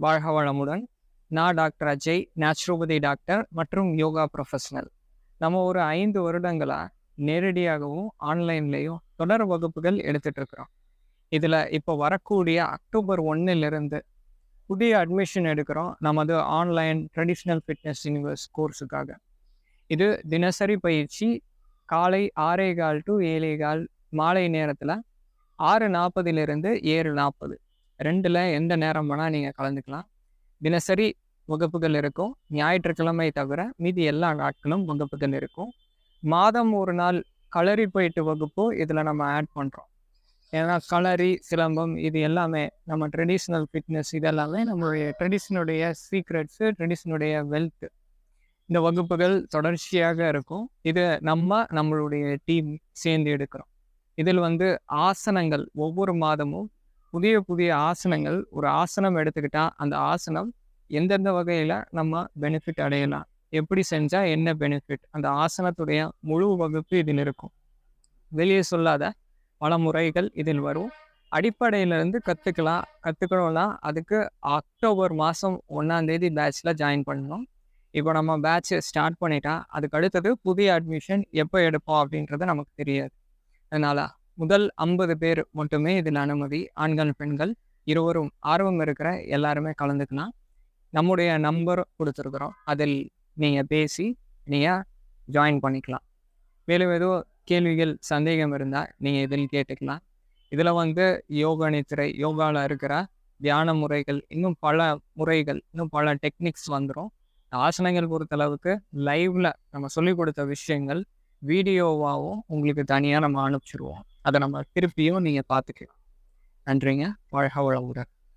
வாழ்க வளமுடன் நான் டாக்டர் அஜய் நேச்சுரோபதி டாக்டர் மற்றும் யோகா ப்ரொஃபஷனல் நம்ம ஒரு ஐந்து வருடங்களாக நேரடியாகவும் ஆன்லைன்லேயும் தொடர் வகுப்புகள் எடுத்துட்ருக்குறோம் இதில் இப்போ வரக்கூடிய அக்டோபர் ஒன்றிலிருந்து புதிய அட்மிஷன் எடுக்கிறோம் நமது ஆன்லைன் ட்ரெடிஷ்னல் ஃபிட்னஸ் யூனிவர்ஸ் கோர்ஸுக்காக இது தினசரி பயிற்சி காலை ஆறே கால் டு ஏழே கால் மாலை நேரத்தில் ஆறு நாற்பதிலிருந்து ஏழு நாற்பது ரெண்டில் எந்த நேரம் வேணால் நீங்கள் கலந்துக்கலாம். தினசரி வகுப்புகள் இருக்கும். ஞாயிற்றுக்கிழமை தவிர மீதி எல்லா நாட்களும் வகுப்புகள் இருக்கும். மாதம் ஒரு நாள் களரி போயிட்டு வகுப்பு இதில் நம்ம ஆட் பண்ணுறோம் ஏன்னா களரி சிலம்பம் இது எல்லாமே நம்ம ட்ரெடிஷ்னல் ஃபிட்னஸ் இதெல்லாமே நம்மளுடைய ட்ரெடிஷனுடைய சீக்ரெட்ஸு ட்ரெடிஷனுடைய வெல்த்து இந்த வகுப்புகள் தொடர்ச்சியாக இருக்கும். இது நம்ம நம்மளுடைய டீம் சேர்ந்து எடுக்கிறோம். இதில் வந்து ஆசனங்கள் ஒவ்வொரு மாதமும் புதிய புதிய ஆசனங்கள் ஒரு ஆசனம் எடுத்துக்கிட்டா அந்த ஆசனம் எந்தெந்த வகையில் நம்ம பெனிஃபிட் அடையலாம்? எப்படி செஞ்சால் என்ன பெனிஃபிட் அந்த ஆசனத்துடைய முழு வகுப்பு இதில் இருக்கும். வெளியே சொல்லாத பல முறைகள் இதில் வரும். அடிப்படையிலேருந்து கற்றுக்கலாம் கற்றுக்கணும்னா அதுக்கு அக்டோபர் மாதம் ஒன்றாந்தேதி பேட்சில் ஜாயின் பண்ணணும். இப்போ நம்ம பேட்ச் ஸ்டார்ட் பண்ணிட்டா அதுக்கு அடுத்தது புதிய அட்மிஷன் எப்போ எடுப்போம் அப்படின்றது நமக்கு தெரியாது. அதனால் முதல் ஐம்பது பேர் மட்டுமே இதில் அனுமதி. ஆண்கள் பெண்கள் இருவரும் ஆர்வம் இருக்கிற எல்லாருமே கலந்துக்கலாம் நம்முடைய நம்பர் கொடுத்துருக்குறோம். அதில் நீங்கள் பேசி நீங்கள் ஜாயின் பண்ணிக்கலாம். மேலும் ஏதோ கேள்விகள் சந்தேகம் இருந்தால் நீங்கள் இதில் கேட்டுக்கலாம். இதில் வந்து யோகா நித்திரை யோகாவில் இருக்கிற தியான முறைகள் இன்னும் பல முறைகள் இன்னும் பல டெக்னிக்ஸ் வந்துடும் ஆசனங்கள் பொறுத்தளவுக்கு லைவில் நம்ம சொல்லிக் கொடுத்த விஷயங்கள் வீடியோவாகவும் உங்களுக்கு தனியாக நம்ம அனுப்பிச்சிருவோம். அதை நம்ம திருப்பியும் நீங்கள் பார்த்துக்கலாம். நன்றிங்க. வாழ்க வளமுடன்.